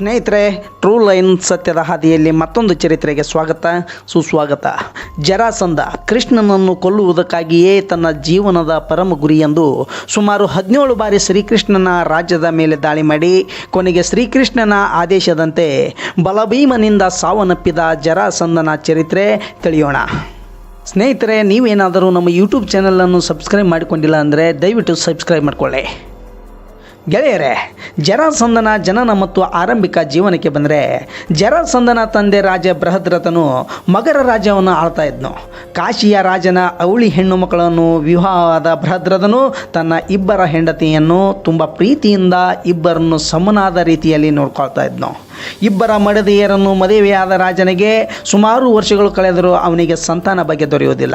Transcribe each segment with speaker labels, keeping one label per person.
Speaker 1: ಸ್ನೇಹಿತರೆ true line ಸತ್ಯದ ಹಾದಿಯಲ್ಲಿ ಮತ್ತೊಂದು ಚರಿತ್ರೆಗೆ ಸ್ವಾಗತ, ಸುಸ್ವಾಗತ. ಜರಾಸಂಧ ಕೃಷ್ಣನನ್ನು ಕೊಲ್ಲುವುದಕ್ಕಾಗಿಯೇ ತನ್ನ ಜೀವನದ ಪರಮ ಗುರಿಯೆಂದು ಸುಮಾರು ಹದಿನೇಳು ಬಾರಿ ಶ್ರೀಕೃಷ್ಣನ ರಾಜ್ಯದ ಮೇಲೆ ದಾಳಿ ಮಾಡಿ, ಕೊನೆಗೆ ಶ್ರೀಕೃಷ್ಣನ ಆದೇಶದಂತೆ ಬಲಭೀಮನಿಂದ ಸಾವನ್ನಪ್ಪಿದ ಜರಾಸಂಧನ ಚರಿತ್ರೆ ತಿಳಿಯೋಣ. ಸ್ನೇಹಿತರೆ, ನೀವೇನಾದರೂ ನಮ್ಮ ಯೂಟ್ಯೂಬ್ ಚಾನಲನ್ನು ಸಬ್ಸ್ಕ್ರೈಬ್ ಮಾಡಿಕೊಂಡಿಲ್ಲ ಅಂದರೆ ದಯವಿಟ್ಟು ಸಬ್ಸ್ಕ್ರೈಬ್ ಮಾಡಿಕೊಳ್ಳಿ. ಗೆಳೆಯರೇ ಜರಾಸಂದನ ಜನನ ಮತ್ತು ಆರಂಭಿಕ ಜೀವನಕ್ಕೆ ಬಂದರೆ ಜರಾಸಂದನ ತಂದೆ ರಾಜ ಬೃಹದ್ರಥನು ಮಗರ ರಾಜ್ಯವನ್ನು ಆಳ್ತಾ ಇದ್ನು. ಕಾಶಿಯ ರಾಜನ ಅವಳಿ ಹೆಣ್ಣು ಮಕ್ಕಳನ್ನು ವಿವಾಹವಾದ ಬೃಹದ್ರಥನು ತನ್ನ ಇಬ್ಬರ ಹೆಂಡತಿಯನ್ನು ತುಂಬ ಪ್ರೀತಿಯಿಂದ ಇಬ್ಬರನ್ನು ಸಮನಾದ ರೀತಿಯಲ್ಲಿ ನೋಡ್ಕೊಳ್ತಾ ಇದ್ನು. ಇಬ್ಬರ ಮಡದಿಯರನ್ನು ಮದುವೆಯಾದ ರಾಜನಿಗೆ ಸುಮಾರು ವರ್ಷಗಳು ಕಳೆದರೂ ಅವನಿಗೆ ಸಂತಾನ ಬಗ್ಗೆ ದೊರೆಯುವುದಿಲ್ಲ.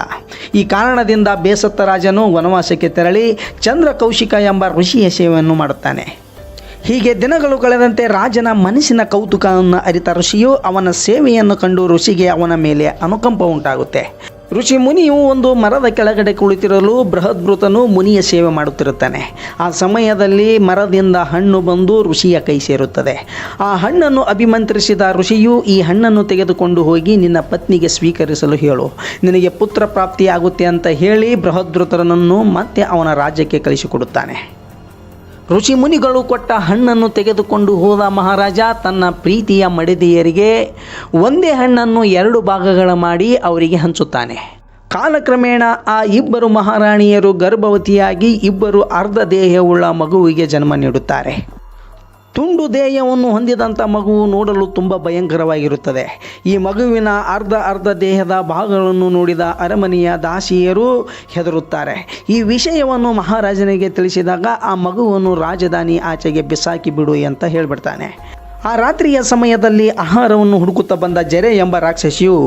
Speaker 1: ಈ ಕಾರಣದಿಂದ ಬೇಸತ್ತ ರಾಜನು ವನವಾಸಕ್ಕೆ ತೆರಳಿ ಚಂದ್ರ ಕೌಶಿಕ ಎಂಬ ಋಷಿಯ ಸೇವೆಯನ್ನು ಮಾಡುತ್ತಾನೆ. ಹೀಗೆ ದಿನಗಳು ಕಳೆದಂತೆ ರಾಜನ ಮನಸ್ಸಿನ ಕೌತುಕವನ್ನು ಅರಿತ ಋಷಿಯು ಅವನ ಸೇವೆಯನ್ನು ಕಂಡು ಋಷಿಗೆ ಅವನ ಮೇಲೆ ಅನುಕಂಪ ಉಂಟಾಗುತ್ತೆ. ಋಷಿ ಮುನಿಯು ಒಂದು ಮರದ ಕೆಳಗಡೆ ಕುಳಿತಿರಲು ಬೃಹದ್ಭೃತನು ಮುನಿಯ ಸೇವೆ ಮಾಡುತ್ತಿರುತ್ತಾನೆ. ಆ ಸಮಯದಲ್ಲಿ ಮರದಿಂದ ಹಣ್ಣು ಬಂದು ಋಷಿಯ ಕೈ ಸೇರುತ್ತದೆ. ಆ ಹಣ್ಣನ್ನು ಅಭಿಮಂತ್ರಿಸಿದ ಋಷಿಯು ಈ ಹಣ್ಣನ್ನು ತೆಗೆದುಕೊಂಡು ಹೋಗಿ ನಿನ್ನ ಪತ್ನಿಗೆ ಸ್ವೀಕರಿಸಲು ಹೇಳು. ನಿನಗೆ ಪುತ್ರ ಪ್ರಾಪ್ತಿಯಾಗುತ್ತೆ ಅಂತ ಹೇಳಿ ಬೃಹದ್ಭೃತನನ್ನು ಮತ್ತೆ ಅವನ ರಾಜ್ಯಕ್ಕೆ ಕಳಿಸಿಕೊಡುತ್ತಾನೆ. ಋಷಿ ಮುನಿಗಳು ಕೊಟ್ಟ ಹಣ್ಣನ್ನು ತೆಗೆದುಕೊಂಡು ಹೋದ ಮಹಾರಾಜ ತನ್ನ ಪ್ರೀತಿಯ ಮಡದಿಯರಿಗೆ ಒಂದೇ ಹಣ್ಣನ್ನು ಎರಡು ಭಾಗಗಳ ಮಾಡಿ ಅವರಿಗೆ ಹಂಚುತ್ತಾನೆ. ಕಾಲಕ್ರಮೇಣ ಆ ಇಬ್ಬರು ಮಹಾರಾಣಿಯರು ಗರ್ಭವತಿಯಾಗಿ ಇಬ್ಬರು ಅರ್ಧ ದೇಹವುಳ್ಳ ಮಗುವಿಗೆ ಜನ್ಮ ನೀಡುತ್ತಾರೆ. ತುಂಡು ದೇಹವನ್ನು ಹೊಂದಿದಂಥ ಮಗು ನೋಡಲು ತುಂಬ ಭಯಂಕರವಾಗಿರುತ್ತದೆ. ಈ ಮಗುವಿನ ಅರ್ಧ ಅರ್ಧ ದೇಹದ ಭಾಗಗಳನ್ನು ನೋಡಿದ ಅರಮನೆಯ ದಾಸಿಯರು ಹೆದರುತ್ತಾರೆ. ಈ ವಿಷಯವನ್ನು ಮಹಾರಾಜನಿಗೆ ತಿಳಿಸಿದಾಗ ಆ ಮಗುವನ್ನು ರಾಜಧಾನಿ ಆಚೆಗೆ ಬಿಸಾಕಿ ಬಿಡು ಅಂತ ಹೇಳಿಬಿಡ್ತಾನೆ. ಆ ರಾತ್ರಿಯ ಸಮಯದಲ್ಲಿ ಆಹಾರವನ್ನು ಹುಡುಕುತ್ತಾ ಬಂದ ಜರೆ ಎಂಬ ರಾಕ್ಷಸಿಯು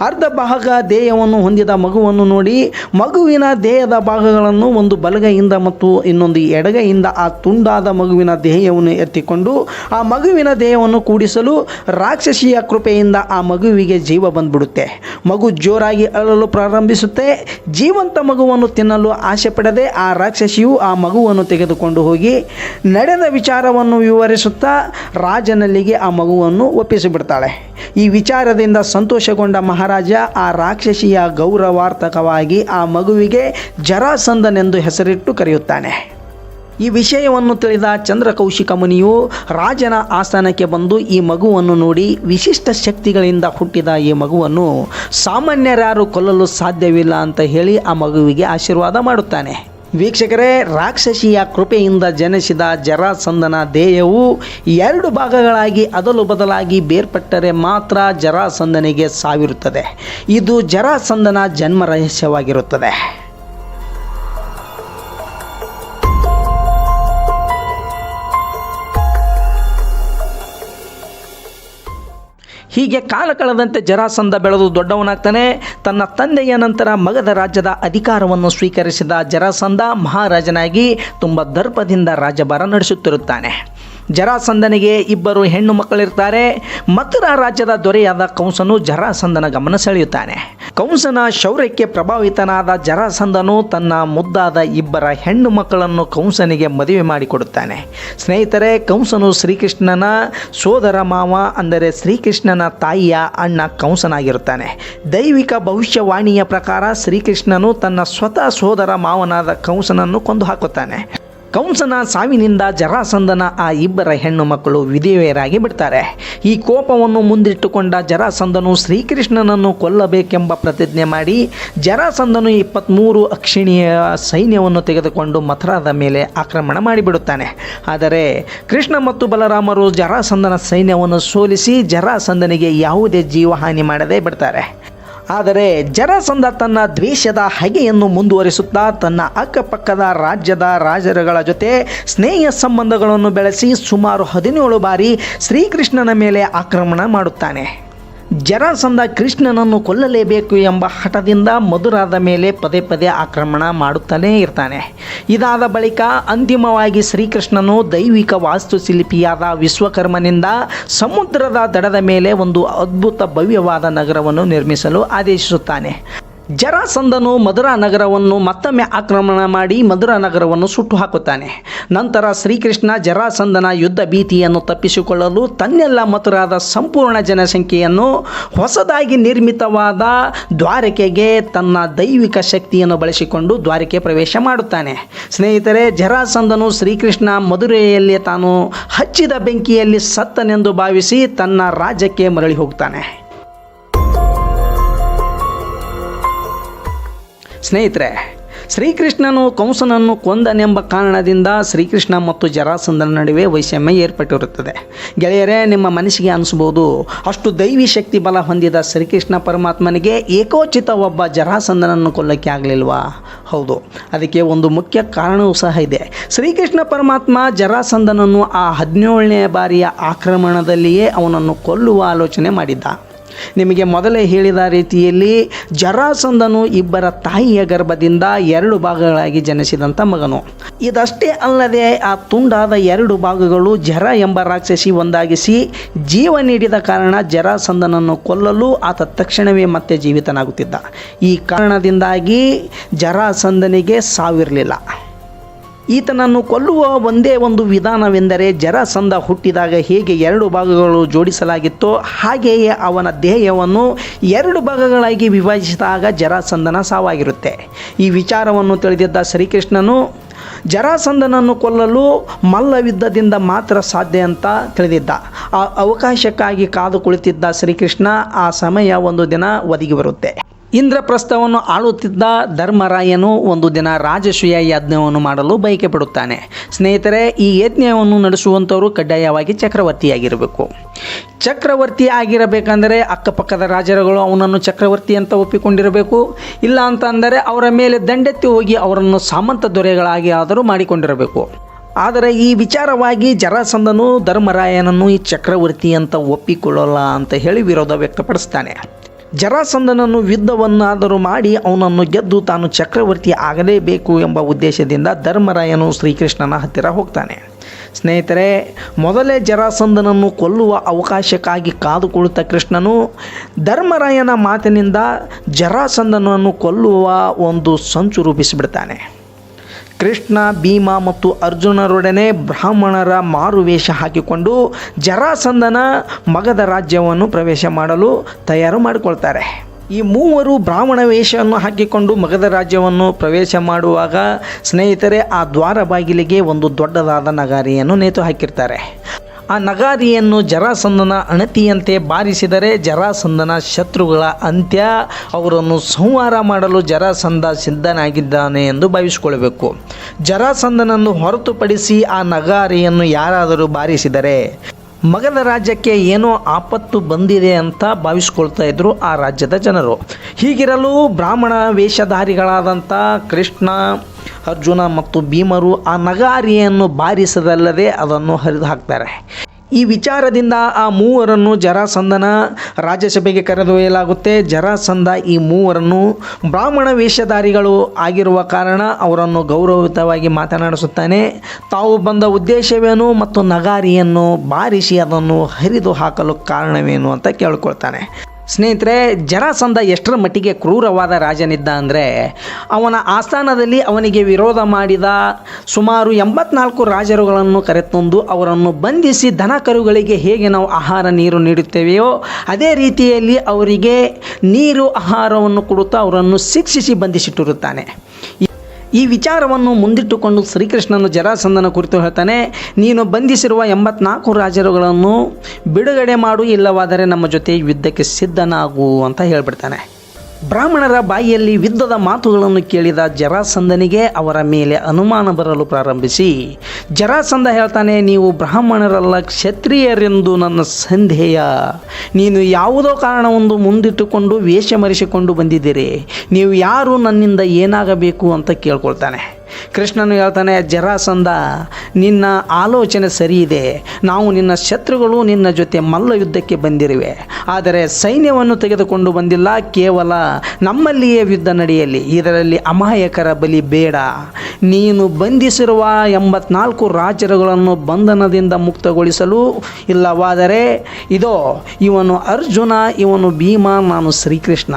Speaker 1: ಅರ್ಧ ಭಾಗ ದೇಹವನ್ನು ಹೊಂದಿದ ಮಗುವನ್ನು ನೋಡಿ ಮಗುವಿನ ದೇಹದ ಭಾಗಗಳನ್ನು ಒಂದು ಬಲಗೈಯಿಂದ ಮತ್ತು ಇನ್ನೊಂದು ಎಡಗೈಯಿಂದ ಆ ತುಂಡಾದ ಮಗುವಿನ ದೇಹವನ್ನು ಎತ್ತಿಕೊಂಡು ಆ ಮಗುವಿನ ದೇಹವನ್ನು ಕೂಡಿಸಲು ರಾಕ್ಷಸಿಯ ಕೃಪೆಯಿಂದ ಆ ಮಗುವಿಗೆ ಜೀವ ಬಂದ್ಬಿಡುತ್ತೆ. ಮಗು ಜೋರಾಗಿ ಅಳಲು ಪ್ರಾರಂಭಿಸುತ್ತೆ. ಜೀವಂತ ಮಗುವನ್ನು ತಿನ್ನಲು ಆಸೆ ಪಡದೆ ಆ ರಾಕ್ಷಸಿಯು ಆ ಮಗುವನ್ನು ತೆಗೆದುಕೊಂಡು ಹೋಗಿ ನಡೆದ ವಿಚಾರವನ್ನು ವಿವರಿಸುತ್ತಾ ರಾಜನಲ್ಲಿಗೆ ಆ ಮಗುವನ್ನು ಒಪ್ಪಿಸಿಬಿಡ್ತಾಳೆ. ಈ ವಿಚಾರದಿಂದ ಸಂತೋಷಗೊಂಡ ಮಹಾರಾಜ ಆ ರಾಕ್ಷಸಿಯ ಗೌರವಾರ್ಥಕವಾಗಿ ಆ ಮಗುವಿಗೆ ಜರಾಸಂದನೆಂದು ಹೆಸರಿಟ್ಟು ಕರೆಯುತ್ತಾನೆ. ಈ ವಿಷಯವನ್ನು ತಿಳಿದ ಚಂದ್ರಕೌಶಿಕ ಮುನಿಯು ರಾಜನ ಆಸ್ಥಾನಕ್ಕೆ ಬಂದು ಈ ಮಗುವನ್ನು ನೋಡಿ ವಿಶಿಷ್ಟ ಶಕ್ತಿಗಳಿಂದ ಹುಟ್ಟಿದ ಈ ಮಗುವನ್ನು ಸಾಮಾನ್ಯರಾರು ಕೊಲ್ಲಲು ಸಾಧ್ಯವಿಲ್ಲ ಅಂತ ಹೇಳಿ ಆ ಮಗುವಿಗೆ ಆಶೀರ್ವಾದ ಮಾಡುತ್ತಾನೆ. ವೀಕ್ಷಕರೇ, ರಾಕ್ಷಸಿಯ ಕೃಪೆಯಿಂದ ಜನಿಸಿದ ಜರಾಸಂದನ ದೇಹವು ಎರಡು ಭಾಗಗಳಾಗಿ ಅದಲು ಬದಲಾಗಿ ಬೇರ್ಪಟ್ಟರೆ ಮಾತ್ರ ಜರಾಸಂದನಿಗೆ ಸಾವಿರುತ್ತದೆ. ಇದು ಜರಾಸಂದನ ಜನ್ಮ ರಹಸ್ಯವಾಗಿರುತ್ತದೆ. ಹೀಗೆ ಕಾಲ ಕಳೆದಂತೆ ಜರಾಸಂಧ ಬೆಳೆದು ದೊಡ್ಡವನಾಗ್ತಾನೆ. ತನ್ನ ತಂದೆಯ ನಂತರ ಮಗದ ರಾಜ್ಯದ ಅಧಿಕಾರವನ್ನು ಸ್ವೀಕರಿಸಿದ ಜರಾಸಂಧ ಮಹಾರಾಜನಾಗಿ ತುಂಬ ದರ್ಪದಿಂದ ರಾಜಭಾರ ನಡೆಸುತ್ತಿರುತ್ತಾನೆ. ಜರಾಸಂಧನಿಗೆ ಇಬ್ಬರು ಹೆಣ್ಣು ಮಕ್ಕಳಿರ್ತಾರೆ. ಮಥುರಾ ರಾಜ್ಯದ ದೊರೆಯಾದ ಕಂಸನು ಜರಾಸಂದನ ಗಮನ ಸೆಳೆಯುತ್ತಾನೆ. ಕಂಸನ ಶೌರ್ಯಕ್ಕೆ ಪ್ರಭಾವಿತನಾದ ಜರಾಸಂದನು ತನ್ನ ಮುದ್ದಾದ ಇಬ್ಬರ ಹೆಣ್ಣು ಮಕ್ಕಳನ್ನು ಕಂಸನಿಗೆ ಮದುವೆ ಮಾಡಿಕೊಡುತ್ತಾನೆ. ಸ್ನೇಹಿತರೆ, ಕಂಸನು ಶ್ರೀಕೃಷ್ಣನ ಸೋದರ ಮಾವ ಅಂದರೆ ಶ್ರೀಕೃಷ್ಣನ ತಾಯಿಯ ಅಣ್ಣ ಕಂಸನಾಗಿರುತ್ತಾನೆ. ದೈವಿಕ ಭವಿಷ್ಯವಾಣಿಯ ಪ್ರಕಾರ ಶ್ರೀಕೃಷ್ಣನು ತನ್ನ ಸ್ವತಃ ಸೋದರ ಮಾವನಾದ ಕಂಸನನ್ನು ಕೊಂದು ಹಾಕುತ್ತಾನೆ ಕಂಸನ ಸಾವಿನಿಂದ ಜರಾಸಂಧನ ಆ ಇಬ್ಬರ ಹೆಣ್ಣು ಮಕ್ಕಳು ವಿಧೇಯರಾಗಿ ಬಿಡ್ತಾರೆ. ಈ ಕೋಪವನ್ನು ಮುಂದಿಟ್ಟುಕೊಂಡ ಜರಾಸಂದನು ಶ್ರೀಕೃಷ್ಣನನ್ನು ಕೊಲ್ಲಬೇಕೆಂಬ ಪ್ರತಿಜ್ಞೆ ಮಾಡಿ ಜರಾಸಂದನು ಇಪ್ಪತ್ತ್ಮೂರು ಅಕ್ಷಿಣಿಯ ಸೈನ್ಯವನ್ನು ತೆಗೆದುಕೊಂಡು ಮಥುರಾದ ಮೇಲೆ ಆಕ್ರಮಣ ಮಾಡಿಬಿಡುತ್ತಾನೆ. ಆದರೆ ಕೃಷ್ಣ ಮತ್ತು ಬಲರಾಮರು ಜರಾಸಂದನ ಸೈನ್ಯವನ್ನು ಸೋಲಿಸಿ ಜರಾಸಂದನಿಗೆ ಯಾವುದೇ ಜೀವಹಾನಿ ಮಾಡದೆ ಬಿಡ್ತಾರೆ. ಆದರೆ ಜರಸಂಧ ತನ್ನ ದ್ವೇಷದ ಹಗೆಯನ್ನು ಮುಂದುವರಿಸುತ್ತಾ ತನ್ನ ಅಕ್ಕಪಕ್ಕದ ರಾಜ್ಯದ ರಾಜರುಗಳ ಜೊತೆ ಸ್ನೇಹ ಸಂಬಂಧಗಳನ್ನು ಬೆಳೆಸಿ ಸುಮಾರು ಹದಿನೇಳು ಬಾರಿ ಶ್ರೀಕೃಷ್ಣನ ಮೇಲೆ ಆಕ್ರಮಣ ಮಾಡುತ್ತಾನೆ. ಜರಾಸಂಧ ಕೃಷ್ಣನನ್ನು ಕೊಲ್ಲಲೇಬೇಕು ಎಂಬ ಹಠದಿಂದ ಮಧುರಾದ ಮೇಲೆ ಪದೇ ಪದೇ ಆಕ್ರಮಣ ಮಾಡುತ್ತಲೇ ಇರ್ತಾನೆ. ಇದಾದ ಬಳಿಕ ಅಂತಿಮವಾಗಿ ಶ್ರೀಕೃಷ್ಣನು ದೈವಿಕ ವಾಸ್ತುಶಿಲ್ಪಿಯಾದ ವಿಶ್ವಕರ್ಮನಿಂದ ಸಮುದ್ರದ ದಡದ ಮೇಲೆ ಒಂದು ಅದ್ಭುತ ಭವ್ಯವಾದ ನಗರವನ್ನು ನಿರ್ಮಿಸಲು ಆದೇಶಿಸುತ್ತಾನೆ. ಜರಾಸಂಧನು ಮಧುರಾ ನಗರವನ್ನು ಮತ್ತೊಮ್ಮೆ ಆಕ್ರಮಣ ಮಾಡಿ ಮಧುರಾ ನಗರವನ್ನು ಸುಟ್ಟು ಹಾಕುತ್ತಾನೆ. ನಂತರ ಶ್ರೀಕೃಷ್ಣ ಜರಾಸಂದನ ಯುದ್ಧ ಭೀತಿಯನ್ನು ತಪ್ಪಿಸಿಕೊಳ್ಳಲು ತನ್ನೆಲ್ಲ ಮಥುರಾದ ಸಂಪೂರ್ಣ ಜನಸಂಖ್ಯೆಯನ್ನು ಹೊಸದಾಗಿ ನಿರ್ಮಿತವಾದ ದ್ವಾರಕೆಗೆ ತನ್ನ ದೈವಿಕ ಶಕ್ತಿಯನ್ನು ಬಳಸಿಕೊಂಡು ದ್ವಾರಕೆ ಪ್ರವೇಶ ಮಾಡುತ್ತಾನೆ. ಸ್ನೇಹಿತರೆ, ಜರಾಸಂದನು ಶ್ರೀಕೃಷ್ಣ ಮಧುರೆಯಲ್ಲಿ ತಾನು ಹಚ್ಚಿದ ಬೆಂಕಿಯಲ್ಲಿ ಸತ್ತನೆಂದು ಭಾವಿಸಿ ತನ್ನ ರಾಜ್ಯಕ್ಕೆ ಮರಳಿ ಹೋಗ್ತಾನೆ ಸ್ನೇಹಿತರೆ, ಶ್ರೀಕೃಷ್ಣನು ಕಂಸನನ್ನು ಕೊಂದನೆಂಬ ಕಾರಣದಿಂದ ಶ್ರೀಕೃಷ್ಣ ಮತ್ತು ಜರಾಸಂಧನ ನಡುವೆ ವೈಷಮ್ಯ ಏರ್ಪಟ್ಟಿರುತ್ತದೆ. ಗೆಳೆಯರೇ, ನಿಮ್ಮ ಮನಸ್ಸಿಗೆ ಅನಿಸ್ಬೋದು ಅಷ್ಟು ದೈವಿ ಶಕ್ತಿ ಬಲ ಹೊಂದಿದ ಶ್ರೀಕೃಷ್ಣ ಪರಮಾತ್ಮನಿಗೆ ಏಕೋಚಿತ ಒಬ್ಬ ಜರಾಸಂದನನ್ನು ಕೊಲ್ಲಕ್ಕೆ ಆಗಲಿಲ್ವಾ? ಹೌದು, ಅದಕ್ಕೆ ಒಂದು ಮುಖ್ಯ ಕಾರಣವೂ ಸಹ ಇದೆ. ಶ್ರೀಕೃಷ್ಣ ಪರಮಾತ್ಮ ಜರಾಸಂದನನ್ನು ಆ ಹದಿನೇಳನೇ ಬಾರಿಯ ಆಕ್ರಮಣದಲ್ಲಿಯೇ ಅವನನ್ನು ಕೊಲ್ಲುವ ಆಲೋಚನೆ ಮಾಡಿದ್ದ. ನಿಮಗೆ ಮೊದಲೇ ಹೇಳಿದ ರೀತಿಯಲ್ಲಿ ಜರಾಸಂದನು ಇಬ್ಬರ ತಾಯಿಯ ಗರ್ಭದಿಂದ ಎರಡು ಭಾಗಗಳಾಗಿ ಜನಿಸಿದಂಥ ಮಗನು. ಇದಷ್ಟೇ ಅಲ್ಲದೆ ಆ ತುಂಡಾದ ಎರಡು ಭಾಗಗಳು ಜರ ಎಂಬ ರಾಕ್ಷಸಿ ಒಂದಾಗಿಸಿ ಜೀವ ನೀಡಿದ ಕಾರಣ ಜರಾಸಂದನನ್ನು ಕೊಲ್ಲಲು ಆತ ತಕ್ಷಣವೇ ಮತ್ತೆ ಜೀವಿತನಾಗುತ್ತಿದ್ದ. ಈ ಕಾರಣದಿಂದಾಗಿ ಜರಾಸಂದನಿಗೆ ಸಾವಿರಲಿಲ್ಲ. ಈತನನ್ನು ಕೊಲ್ಲುವ ಒಂದೇ ಒಂದು ವಿಧಾನವೆಂದರೆ ಜರಾಸಂಧ ಹುಟ್ಟಿದಾಗ ಹೇಗೆ ಎರಡು ಭಾಗಗಳು ಜೋಡಿಸಲಾಗಿತ್ತೋ ಹಾಗೆಯೇ ಅವನ ದೇಹವನ್ನು ಎರಡು ಭಾಗಗಳಾಗಿ ವಿಭಜಿಸಿದಾಗ ಜರಾಸಂಧನ ಸಾವಾಗಿರುತ್ತೆ. ಈ ವಿಚಾರವನ್ನು ತಿಳಿದಿದ್ದ ಶ್ರೀಕೃಷ್ಣನು ಜರಾಸಂಧನನ್ನು ಕೊಲ್ಲಲು ಮಲ್ಲವಿದ್ದದಿಂದ ಮಾತ್ರ ಸಾಧ್ಯ ಅಂತ ತಿಳಿದಿದ್ದ. ಆ ಅವಕಾಶಕ್ಕಾಗಿ ಕಾದು ಕುಳಿತಿದ್ದ ಶ್ರೀಕೃಷ್ಣ ಆ ಸಮಯ ಒಂದು ದಿನ ಒದಗಿ ಬರುತ್ತೆ. ಇಂದ್ರಪ್ರಸ್ಥವನ್ನು ಆಳುತ್ತಿದ್ದ ಧರ್ಮರಾಯನು ಒಂದು ದಿನ ರಾಜಸೂಯ ಯಜ್ಞವನ್ನು ಮಾಡಲು ಬಯಕೆ ಪಡುತ್ತಾನೆ. ಸ್ನೇಹಿತರೆ, ಈ ಯಜ್ಞವನ್ನು ನಡೆಸುವಂಥವರು ಕಡ್ಡಾಯವಾಗಿ ಚಕ್ರವರ್ತಿಯಾಗಿರಬೇಕು. ಚಕ್ರವರ್ತಿ ಆಗಿರಬೇಕಂದರೆ ಅಕ್ಕಪಕ್ಕದ ರಾಜರುಗಳು ಅವನನ್ನು ಚಕ್ರವರ್ತಿ ಅಂತ ಒಪ್ಪಿಕೊಂಡಿರಬೇಕು. ಇಲ್ಲ ಅಂತ ಅಂದರೆ ಅವರ ಮೇಲೆ ದಂಡೆತ್ತಿ ಹೋಗಿ ಅವರನ್ನು ಸಾಮಂತ ದೊರೆಗಳಾಗಿ ಆದರೂ ಮಾಡಿಕೊಂಡಿರಬೇಕು. ಆದರೆ ಈ ವಿಚಾರವಾಗಿ ಜರಾಸಂದನು ಧರ್ಮರಾಯನನ್ನು ಈ ಚಕ್ರವರ್ತಿ ಅಂತ ಒಪ್ಪಿಕೊಳ್ಳಲ್ಲ ಅಂತ ಹೇಳಿ ವಿರೋಧ ವ್ಯಕ್ತಪಡಿಸ್ತಾನೆ. ಜರಾಸಂಧನನ್ನು ಯುದ್ಧವನ್ನಾದರೂ ಮಾಡಿ ಅವನನ್ನು ಗೆದ್ದು ತಾನು ಚಕ್ರವರ್ತಿ ಆಗಲೇಬೇಕು ಎಂಬ ಉದ್ದೇಶದಿಂದ ಧರ್ಮರಾಯನು ಶ್ರೀಕೃಷ್ಣನ ಹತ್ತಿರ ಹೋಗ್ತಾನೆ. ಸ್ನೇಹಿತರೆ, ಮೊದಲೇ ಜರಾಸಂದನನ್ನು ಕೊಲ್ಲುವ ಅವಕಾಶಕ್ಕಾಗಿ ಕಾದುಕೊಳ್ಳುತ್ತ ಕೃಷ್ಣನು ಧರ್ಮರಾಯನ ಮಾತಿನಿಂದ ಜರಾಸಂದನನ್ನು ಕೊಲ್ಲುವ ಒಂದು ಸಂಚು ರೂಪಿಸಿಬಿಡ್ತಾನೆ. ಕೃಷ್ಣ, ಭೀಮ ಮತ್ತು ಅರ್ಜುನರೊಡನೆ ಬ್ರಾಹ್ಮಣರ ಮಾರುವೇಷ ಹಾಕಿಕೊಂಡು ಜರಾಸಂದನ ಮಗದ ರಾಜ್ಯವನ್ನು ಪ್ರವೇಶ ಮಾಡಲು ತಯಾರು ಮಾಡಿಕೊಳ್ತಾರೆ. ಈ ಮೂವರು ಬ್ರಾಹ್ಮಣ ವೇಷವನ್ನು ಹಾಕಿಕೊಂಡು ಮಗಧ ರಾಜ್ಯವನ್ನು ಪ್ರವೇಶ ಮಾಡುವಾಗ ಸ್ನೇಹಿತರೆ ಆ ದ್ವಾರ ಬಾಗಿಲಿಗೆ ಒಂದು ದೊಡ್ಡದಾದ ನಗಾರಿಯನ್ನು ನೇತು ಹಾಕಿರ್ತಾರೆ. ಆ ನಗಾರಿಯನ್ನು ಜರಾಸಂದನ ಅಣತಿಯಂತೆ ಬಾರಿಸಿದರೆ ಜರಾಸಂದನ ಶತ್ರುಗಳ ಅಂತ್ಯ. ಅವರನ್ನು ಸಂಹಾರ ಮಾಡಲು ಜರಾಸಂಧ ಸಿದ್ಧನಾಗಿದ್ದಾನೆ ಎಂದು ಭಾವಿಸಿಕೊಳ್ಳಬೇಕು. ಜರಾಸಂದನನ್ನು ಹೊರತುಪಡಿಸಿ ಆ ನಗಾರಿಯನ್ನು ಯಾರಾದರೂ ಬಾರಿಸಿದರೆ ಮಗಧ ರಾಜ್ಯಕ್ಕೆ ಏನೋ ಆಪತ್ತು ಬಂದಿದೆ ಅಂತ ಭಾವಿಸ್ಕೊಳ್ತಾ ಇದ್ದರು ಆ ರಾಜ್ಯದ ಜನರು. ಹೀಗಿರಲು ಬ್ರಾಹ್ಮಣ ವೇಷಧಾರಿಗಳಾದಂಥ ಕೃಷ್ಣ ಅರ್ಜುನ ಮತ್ತು ಭೀಮರು ಆ ನಗಾರಿಯನ್ನು ಬಾರಿಸದಲ್ಲದೆ ಅದನ್ನು ಹರಿದು ಹಾಕ್ತಾರೆ. ಈ ವಿಚಾರದಿಂದ ಆ ಮೂವರನ್ನು ಜರಾಸಂದನ ರಾಜ್ಯಸಭೆಗೆ ಕರೆದೊಯ್ಯಲಾಗುತ್ತೆ. ಜರಾಸಂದ ಈ ಮೂವರನ್ನು ಬ್ರಾಹ್ಮಣ ವೇಷಧಾರಿಗಳು ಆಗಿರುವ ಕಾರಣ ಅವರನ್ನು ಗೌರವಯುತವಾಗಿ ಮಾತನಾಡಿಸುತ್ತಾನೆ. ತಾವು ಬಂದ ಉದ್ದೇಶವೇನು ಮತ್ತು ನಗಾರಿಯನ್ನು ಬಾರಿಸಿ ಅದನ್ನು ಹರಿದು ಹಾಕಲು ಕಾರಣವೇನು ಅಂತ ಕೇಳ್ಕೊಳ್ತಾನೆ. ಸ್ನೇಹಿತರೆ, ಜರಾಸಂಧ ಎಷ್ಟರ ಮಟ್ಟಿಗೆ ಕ್ರೂರವಾದ ರಾಜನಿದ್ದ ಅಂದರೆ, ಅವನ ಆಸ್ಥಾನದಲ್ಲಿ ಅವನಿಗೆ ವಿರೋಧ ಮಾಡಿದ ಸುಮಾರು ಎಂಬತ್ನಾಲ್ಕು ರಾಜರುಗಳನ್ನು ಕರೆತಂದು ಅವರನ್ನು ಬಂಧಿಸಿ ದನ ಕರುಗಳಿಗೆ ಹೇಗೆ ನಾವು ಆಹಾರ ನೀರು ನೀಡುತ್ತೇವೆಯೋ, ಅದೇ ರೀತಿಯಲ್ಲಿ ಅವರಿಗೆ ನೀರು ಆಹಾರವನ್ನು ಕೊಡುತ್ತಾ ಅವರನ್ನು ಶಿಕ್ಷಿಸಿ ಬಂಧಿಸಿಟ್ಟಿರುತ್ತಾನೆ. ಈ- ವಿಚಾರವನ್ನು ಮುಂದಿಟ್ಟುಕೊಂಡು ಶ್ರೀಕೃಷ್ಣನು ಜರಾಸಂದನ ಕುರಿತು ಹೇಳ್ತಾನೆ, ನೀನು ಬಂಧಿಸಿರುವ ಎಂಬತ್ನಾಲ್ಕು ರಾಜರುಗಳನ್ನು ಬಿಡುಗಡೆ ಮಾಡು, ಇಲ್ಲವಾದರೆ ನಮ್ಮ ಜೊತೆ ಯುದ್ಧಕ್ಕೆ ಸಿದ್ಧನಾಗು ಅಂತ ಹೇಳ್ಬಿಡ್ತಾನೆ. ಬ್ರಾಹ್ಮಣರ ಬಾಯಿಯಲ್ಲಿ ವಿದ್ದದ ಮಾತುಗಳನ್ನು ಕೇಳಿದ ಜರಾಸಂದನಿಗೆ ಅವರ ಮೇಲೆ ಅನುಮಾನ ಬರಲು ಪ್ರಾರಂಭಿಸಿ ಜರಾಸಂದ ಹೇಳ್ತಾನೆ, ನೀವು ಬ್ರಾಹ್ಮಣರಲ್ಲ, ಕ್ಷತ್ರಿಯರೆಂದು ನನ್ನ ಸಂದೇಹ ನೀನು ಯಾವುದೋ ಕಾರಣವೊಂದು ಮುಂದಿಟ್ಟುಕೊಂಡು ವೇಷ ಮರೆಸಿಕೊಂಡು ಬಂದಿದ್ದೀರಿ. ನೀವು ಯಾರು ನನ್ನಿಂದ ಏನಾಗಬೇಕು ಅಂತ ಕೇಳ್ಕೊಳ್ತಾನೆ. ಕೃಷ್ಣನು ಹೇಳ್ತಾನೆ ಜರಾಸಂದ ನಿನ್ನ ಆಲೋಚನೆ ಸರಿ ಇದೆ. ನಾವು ನಿನ್ನ ಶತ್ರುಗಳು ನಿನ್ನ ಜೊತೆ ಮಲ್ಲ ಯುದ್ಧಕ್ಕೆ ಬಂದಿರುವೆ. ಆದರೆ ಸೈನ್ಯವನ್ನು ತೆಗೆದುಕೊಂಡು ಬಂದಿಲ್ಲ, ಕೇವಲ ನಮ್ಮಲ್ಲಿಯೇ ಯುದ್ಧ ನಡೆಯಲಿ. ಇದರಲ್ಲಿ ಅಮಾಯಕರ ಬಲಿ ಬೇಡ. ನೀನು ಬಂಧಿಸಿರುವ ಎಂಬತ್ನಾಲ್ಕು ರಾಜರುಗಳನ್ನು ಬಂಧನದಿಂದ ಮುಕ್ತಗೊಳಿಸಲು ಇಲ್ಲವಾದರೆ, ಇದೋ, ಇವನು ಅರ್ಜುನ, ಇವನು ಭೀಮ, ನಾನು ಶ್ರೀಕೃಷ್ಣ.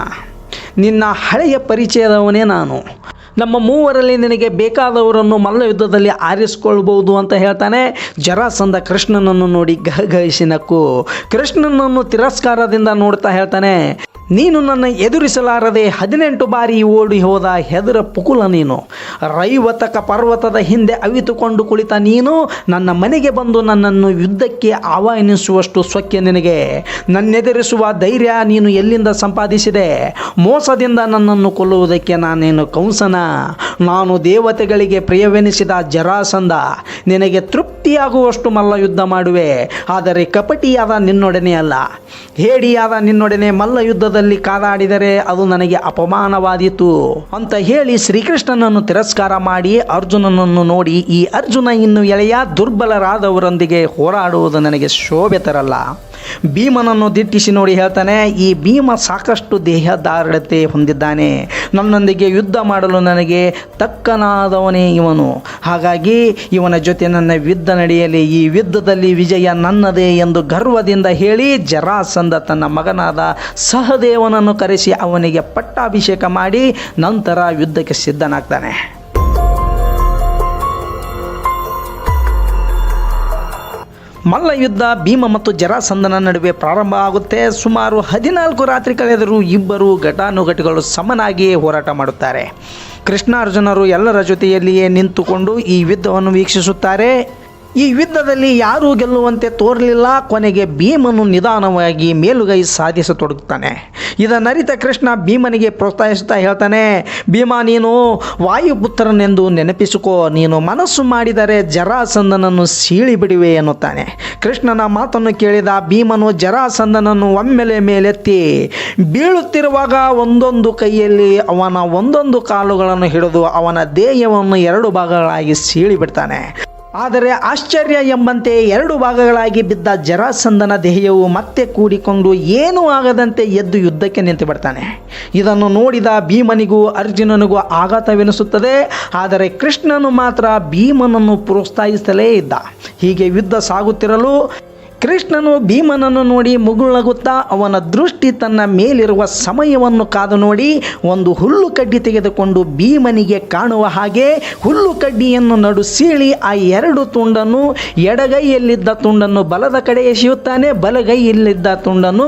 Speaker 1: ನಿನ್ನ ಹಳೆಯ ಪರಿಚಯದವನೇ ನಾನು. ನಮ್ಮ ಮೂವರಲ್ಲಿ ನಿನಗೆ ಬೇಕಾದವರನ್ನು ಮಲ್ಲ ಯುದ್ಧದಲ್ಲಿ ಆರಿಸಿಕೊಳ್ಬಹುದು ಅಂತ ಹೇಳ್ತಾನೆ. ಜರಾಸಂದ ಕೃಷ್ಣನನ್ನು ನೋಡಿ ಗಹಗಹಿಸಿ ನಕ್ಕು. ಕೃಷ್ಣನನ್ನು ತಿರಸ್ಕಾರದಿಂದ ನೋಡ್ತಾ ಹೇಳ್ತಾನೆ ನೀನು ನನ್ನ ಎದುರಿಸಲಾರದೆ ಹದಿನೆಂಟು ಬಾರಿ ಓಡಿ ಹೋದ ಹೆದರ ಪುಕುಲ ನೀನು. ರೈವತಕ ಪರ್ವತದ ಹಿಂದೆ ಅವಿತುಕೊಂಡು ಕುಳಿತ ನೀನು ನನ್ನ ಮನೆಗೆ ಬಂದು ನನ್ನನ್ನು ಯುದ್ಧಕ್ಕೆ ಆಹ್ವಾನಿಸುವಷ್ಟು ಸೊಕ್ಕೆ ನಿನಗೆ. ನನ್ನೆದುರಿಸುವ ಧೈರ್ಯ ನೀನು ಎಲ್ಲಿಂದ ಸಂಪಾದಿಸಿದೆ? ಮೋಸದಿಂದ ನನ್ನನ್ನು ಕೊಲ್ಲುವುದಕ್ಕೆ ನಾನೇನು ಕಂಸನ ನಾನು ದೇವತೆಗಳಿಗೆ ಪ್ರಿಯವೆನಿಸಿದ ಜರಾಸಂದ ನಿನಗೆ ತೃಪ್ತಿಯಾಗುವಷ್ಟು ಮಲ್ಲ ಯುದ್ಧ ಮಾಡುವೆ. ಆದರೆ ಕಪಟಿಯಾದ ನಿನ್ನೊಡನೆ ಅಲ್ಲ. ಹೇಡಿಯಾದ ನಿನ್ನೊಡನೆ ಮಲ್ಲ ಯುದ್ಧದಲ್ಲಿ ಕಾದಾಡಿದರೆ ಅದು ನನಗೆ ಅಪಮಾನವಾದೀತು ಅಂತ ಹೇಳಿ ಶ್ರೀಕೃಷ್ಣನನ್ನು ತಿರಸ್ಕಾರ ಮಾಡಿ ಅರ್ಜುನನನ್ನು ನೋಡಿ ಈ ಅರ್ಜುನ ಇನ್ನು ಎಳೆಯ ದುರ್ಬಲರಾದವರೊಂದಿಗೆ ಹೋರಾಡುವುದು ನನಗೆ ಶೋಭೆ ತರಲ್ಲ. ಭೀಮನನ್ನು ದಿಟ್ಟಿಸಿ ನೋಡಿ ಹೇಳ್ತಾನೆ, ಈ ಭೀಮ ಸಾಕಷ್ಟು ದೇಹದಾರ್ಢತೆ ಹೊಂದಿದ್ದಾನೆ. ನನ್ನೊಂದಿಗೆ ಯುದ್ಧ ಮಾಡಲು ನನಗೆ ತಕ್ಕನಾದವನೇ ಇವನು. ಹಾಗಾಗಿ ಇವನ ಜೊತೆ ನನ್ನ ಯುದ್ಧ ನಡೆಯಲಿ. ಈ ಯುದ್ಧದಲ್ಲಿ ವಿಜಯ ನನ್ನದೇ ಎಂದು ಗರ್ವದಿಂದ ಹೇಳಿ ಜರಾಸಂಧ ತನ್ನ ಮಗನಾದ ಸಹದೇವನನ್ನು ಕರೆಸಿ ಅವನಿಗೆ ಪಟ್ಟಾಭಿಷೇಕ ಮಾಡಿ ನಂತರ ಯುದ್ಧಕ್ಕೆ ಸಿದ್ಧನಾಗ್ತಾನೆ. ಮಲ್ಲ ಯುದ್ಧ ಭೀಮ ಮತ್ತು ಜರಾಸಂಧನ ನಡುವೆ ಪ್ರಾರಂಭ ಆಗುತ್ತೆ. ಸುಮಾರು ಹದಿನಾಲ್ಕು ರಾತ್ರಿ ಕಳೆದರೂ ಇಬ್ಬರು ಘಟಾನುಘಟಿಗಳು ಸಮನಾಗಿಯೇ ಹೋರಾಟ ಮಾಡುತ್ತಾರೆ. ಕೃಷ್ಣಾರ್ಜುನರು ಎಲ್ಲರ ಜೊತೆಯಲ್ಲಿಯೇ ನಿಂತುಕೊಂಡು ಈ ಯುದ್ಧವನ್ನು ವೀಕ್ಷಿಸುತ್ತಾರೆ. ಈ ಯುದ್ಧದಲ್ಲಿ ಯಾರೂ ಗೆಲ್ಲುವಂತೆ ತೋರಲಿಲ್ಲ. ಕೊನೆಗೆ ಭೀಮನು ನಿಧಾನವಾಗಿ ಮೇಲುಗೈ ಸಾಧಿಸತೊಡಗುತ್ತಾನೆ. ಇದನ್ನರಿತ ಕೃಷ್ಣ ಭೀಮನಿಗೆ ಪ್ರೋತ್ಸಾಹಿಸುತ್ತಾ ಹೇಳ್ತಾನೆ, ಭೀಮ, ನೀನು ವಾಯುಪುತ್ರನೆಂದು ನೆನಪಿಸಿಕೋ. ನೀನು ಮನಸ್ಸು ಮಾಡಿದರೆ ಜರಾಸಂದನನ್ನು ಸೀಳಿ ಬಿಡುವೆ ಎನ್ನುತ್ತಾನೆ. ಕೃಷ್ಣನ ಮಾತನ್ನು ಕೇಳಿದ ಭೀಮನು ಜರಾಸಂದನನ್ನು ಒಮ್ಮೆಲೆ ಮೇಲೆತ್ತಿ, ಬೀಳುತ್ತಿರುವಾಗ ಒಂದೊಂದು ಕೈಯಲ್ಲಿ ಅವನ ಒಂದೊಂದು ಕಾಲುಗಳನ್ನು ಹಿಡಿದು ಅವನ ದೇಹವನ್ನು ಎರಡು ಭಾಗಗಳಾಗಿ ಸೀಳಿ ಬಿಡ್ತಾನೆ ಆದರೆ ಆಶ್ಚರ್ಯ ಎಂಬಂತೆ ಎರಡು ಭಾಗಗಳಾಗಿ ಬಿದ್ದ ಜರಾಸಂದನ ದೇಹವು ಮತ್ತೆ ಕೂಡಿಕೊಂಡು ಏನೂ ಆಗದಂತೆ ಎದ್ದು ಯುದ್ಧಕ್ಕೆ ನಿಂತು ಬಿಡ್ತಾನೆ. ಇದನ್ನು ನೋಡಿದ ಭೀಮನಿಗೂ ಅರ್ಜುನನಿಗೂ ಆಘಾತವೆನಿಸುತ್ತದೆ. ಆದರೆ ಕೃಷ್ಣನು ಮಾತ್ರ ಭೀಮನನ್ನು ಪ್ರೋತ್ಸಾಹಿಸಲೇ ಇದ್ದ. ಹೀಗೆ ಯುದ್ಧ ಸಾಗುತ್ತಿರಲು ಕೃಷ್ಣನು ಭೀಮನನ್ನು ನೋಡಿ ಮುಗುಳಗುತ್ತಾ ಅವನ ದೃಷ್ಟಿ ತನ್ನ ಮೇಲಿರುವ ಸಮಯವನ್ನು ಕಾದು ನೋಡಿ ಒಂದು ಹುಲ್ಲು ಕಡ್ಡಿ ತೆಗೆದುಕೊಂಡು ಭೀಮನಿಗೆ ಕಾಣುವ ಹಾಗೆ ಹುಲ್ಲು ಕಡ್ಡಿಯನ್ನು ನಡು ಸೀಳಿ ಆ ಎರಡು ತುಂಡನ್ನು ಎಡಗೈಯಲ್ಲಿದ್ದ ತುಂಡನ್ನು ಬಲದ ಕಡೆ ಎಸೆಯುತ್ತಾನೆ, ಬಲಗೈಯಲ್ಲಿದ್ದ ತುಂಡನ್ನು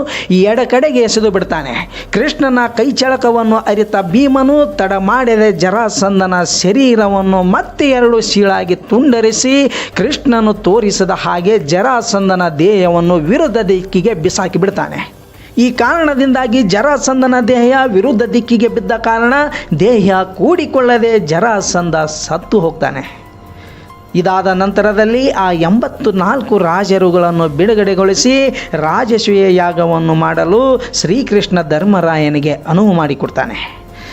Speaker 1: ಎಡ ಕಡೆಗೆ ಎಸೆದು ಬಿಡ್ತಾನೆ. ಕೃಷ್ಣನ ಕೈಚಳಕವನ್ನು ಅರಿತ ಭೀಮನು ತಡ ಮಾಡಿದ ಜರಾಸಂದನ ಶರೀರವನ್ನು ಮತ್ತೆ ಎರಡು ಸೀಳಾಗಿ ತುಂಡರಿಸಿ ಕೃಷ್ಣನು ತೋರಿಸಿದ ಹಾಗೆ ಜರಾಸಂದನ ದೇಹವನ್ನು ವಿರುದ್ಧ ದಿಕ್ಕಿಗೆ ಬಿಸಾಕಿ ಬಿಡ್ತಾನೆ. ಈ ಕಾರಣದಿಂದಾಗಿ ಜರಾಸಂದನ ದೇಹ ವಿರುದ್ಧ ದಿಕ್ಕಿಗೆ ಬಿದ್ದ ಕಾರಣ ದೇಹ ಕೂಡಿಕೊಳ್ಳದೆ ಜರಾಸಂದ ಸತ್ತು ಹೋಗ್ತಾನೆ. ಇದಾದ ನಂತರದಲ್ಲಿ ಆ ಎಂಬತ್ತು ನಾಲ್ಕು ರಾಜರುಗಳನ್ನು ಬಿಡುಗಡೆಗೊಳಿಸಿ ರಾಜಸೂಯ ಯಾಗವನ್ನು ಮಾಡಲು ಶ್ರೀಕೃಷ್ಣ ಧರ್ಮರಾಯನಿಗೆ ಅನುವು ಮಾಡಿಕೊಡ್ತಾನೆ.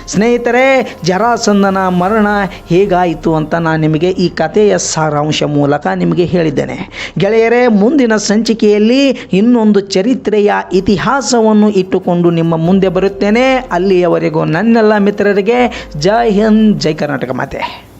Speaker 1: ಸ್ನೇಹಿತರೆ ಜರಾಸಂದನ ಮರಣ ಹೇಗಾಯಿತು ಅಂತ ನಾನು ನಿಮಗೆ ಈ ಕಥೆಯ ಸಾರಾಂಶ ಮೂಲಕ ನಿಮಗೆ ಹೇಳಿದ್ದೇನೆ. ಗೆಳೆಯರೇ, ಮುಂದಿನ ಸಂಚಿಕೆಯಲ್ಲಿ ಇನ್ನೊಂದು ಚರಿತ್ರೆಯ ಇತಿಹಾಸವನ್ನು ಇಟ್ಟುಕೊಂಡು ನಿಮ್ಮ ಮುಂದೆ ಬರುತ್ತೇನೆ. ಅಲ್ಲಿಯವರೆಗೂ ನನ್ನೆಲ್ಲ ಮಿತ್ರರಿಗೆ ಜೈ ಹಿಂದ್, ಜೈ ಕರ್ನಾಟಕ ಮಾತೆ.